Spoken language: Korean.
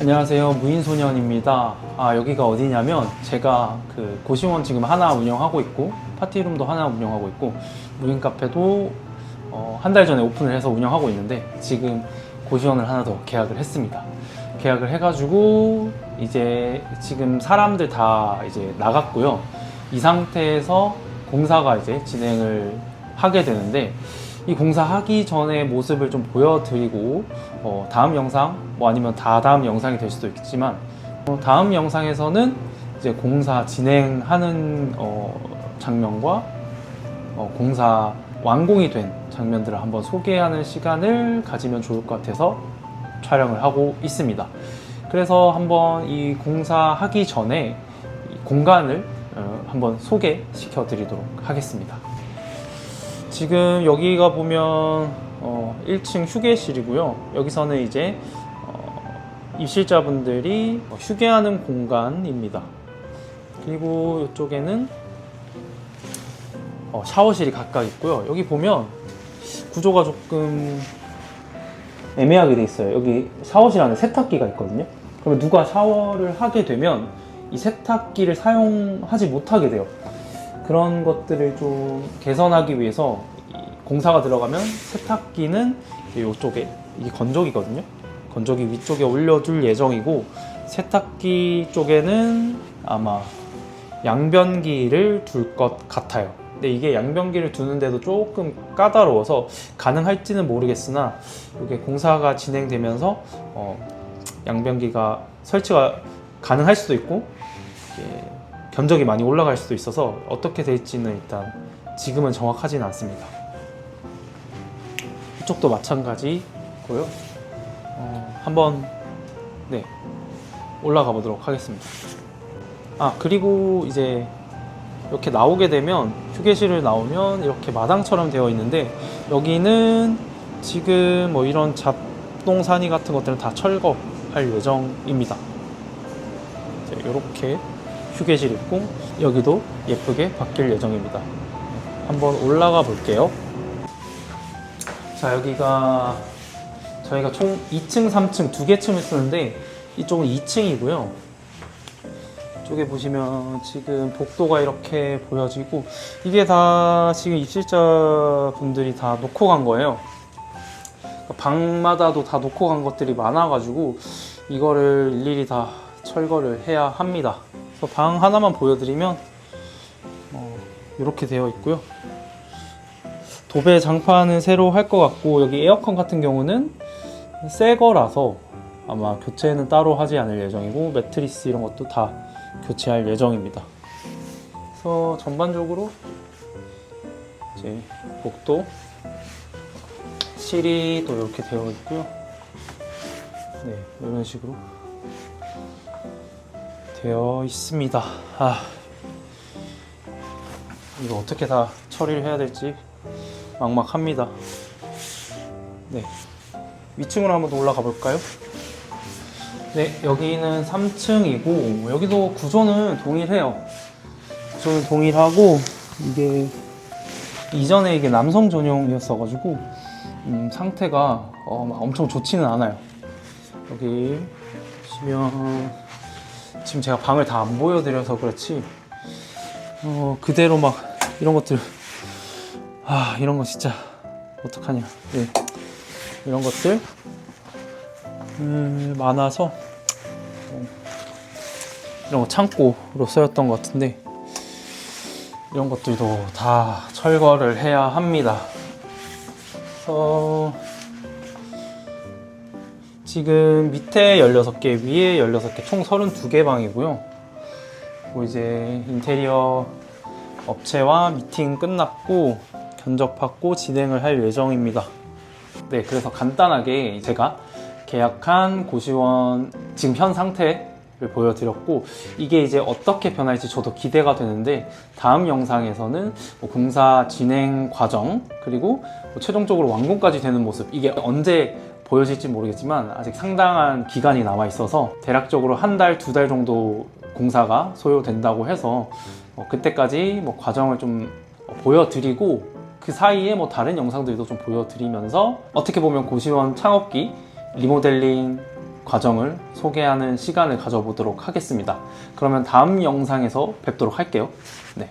안녕하세요. 무인소년입니다. 아 여기가 어디냐면 제가 그 고시원 지금 하나 운영하고 있고 파티룸도 하나 운영하고 있고 무인 카페도 어, 한 달 전에 오픈을 해서 운영하고 있는데 지금 고시원을 하나 더 계약을 했습니다. 계약을 해가지고 이제 지금 사람들 다 이제 나갔고요. 이 상태에서 공사가 이제 진행을 하게 되는데 이 공사하기 전의 모습을 좀 보여드리고 어, 다음 영상 뭐 아니면 다 다음 영상이 될 수도 있겠지만 어, 다음 영상에서는 이제 공사 진행하는 어, 장면과 어, 공사 완공이 된 장면들을 한번 소개하는 시간을 가지면 좋을 것 같아서 촬영을 하고 있습니다. 그래서 한번 이 공사하기 전에 이 공간을 어, 한번 소개시켜 드리도록 하겠습니다. 지금 여기가 보면 어, 1층 휴게실이고요. 여기서는 이제 어, 입실자분들이 어, 휴게하는 공간입니다. 그리고 이쪽에는 어, 샤워실이 각각 있고요. 여기 보면 구조가 조금 애매하게 돼 있어요. 여기 샤워실 안에 세탁기가 있거든요. 그러면 누가 샤워를 하게 되면 이 세탁기를 사용하지 못하게 돼요. 그런 것들을 좀 개선하기 위해서 이 공사가 들어가면 세탁기는 이쪽에 이게 건조기거든요. 건조기 위쪽에 올려줄 예정이고 세탁기 쪽에는 아마 양변기를 둘 것 같아요. 근데 이게 양변기를 두는데도 조금 까다로워서 가능할지는 모르겠으나 이게 공사가 진행되면서 어, 양변기가 설치가 가능할 수도 있고 이게 견적이 많이 올라갈 수도 있어서 어떻게 될지는 일단 지금은 정확하지는 않습니다. 이쪽도 마찬가지고요. 어, 한번 네 올라가 보도록 하겠습니다. 아 그리고 이제 이렇게 나오게 되면 휴게실을 나오면 이렇게 마당처럼 되어 있는데 여기는 지금 뭐 이런 잡동사니 같은 것들은 다 철거할 예정입니다. 이렇게 휴게실 있고 여기도 예쁘게 바뀔 예정입니다. 한번 올라가 볼게요. 자 여기가 저희가 총 2층, 3층 두 개 층을 쓰는데 이쪽은 2층이고요. 쪽에 보시면 지금 복도가 이렇게 보여지고 이게 다 지금 입실자 분들이 다 놓고 간 거예요. 그러니까 방마다도 다 놓고 간 것들이 많아가지고 이거를 일일이 다 철거를 해야 합니다. 방 하나만 보여드리면 어, 이렇게 되어 있고요. 도배 장판은 새로 할 것 같고 여기 에어컨 같은 경우는 새 거라서 아마 교체는 따로 하지 않을 예정이고 매트리스 이런 것도 다 교체할 예정입니다. 그래서 전반적으로 이제 복도 실이 또 이렇게 되어 있고요. 네, 이런 식으로 되어 있습니다. 아, 이거 어떻게 다 처리를 해야 될지 막막합니다. 네, 위층으로 한번 더 올라가 볼까요? 네, 여기는 3층이고 여기도 구조는 동일해요. 구조는 동일하고 이게 이전에 이게 남성 전용이었어가지고 음, 상태가 어, 막 엄청 좋지는 않아요. 여기 보시면 지금 제가 방을 다 안 보여드려서 그렇지 어, 그대로 막 이런 것들 아 이런 거 진짜 어떡하냐 네. 이런 것들 음, 많아서 어, 이런 거 창고로 쓰였던 것 같은데 이런 것들도 다 철거를 해야 합니다. 그래서 지금 밑에 16개, 위에 16개, 총 32개 방이고요. 그리고 이제 인테리어 업체와 미팅 끝났고 견적 받고 진행을 할 예정입니다. 네, 그래서 간단하게 제가 계약한 고시원 지금 현 상태를 보여드렸고 이게 이제 어떻게 변할지 저도 기대가 되는데 다음 영상에서는 뭐 공사 진행 과정 그리고 뭐 최종적으로 완공까지 되는 모습 이게 언제 보여질지 모르겠지만 아직 상당한 기간이 남아 있어서 대략적으로 한 달, 두 달 정도 공사가 소요된다고 해서 어, 그때까지 뭐 과정을 좀 보여드리고 그 사이에 뭐 다른 영상들도 좀 보여드리면서 어떻게 보면 고시원 창업기 리모델링 과정을 소개하는 시간을 가져보도록 하겠습니다. 그러면 다음 영상에서 뵙도록 할게요. 네.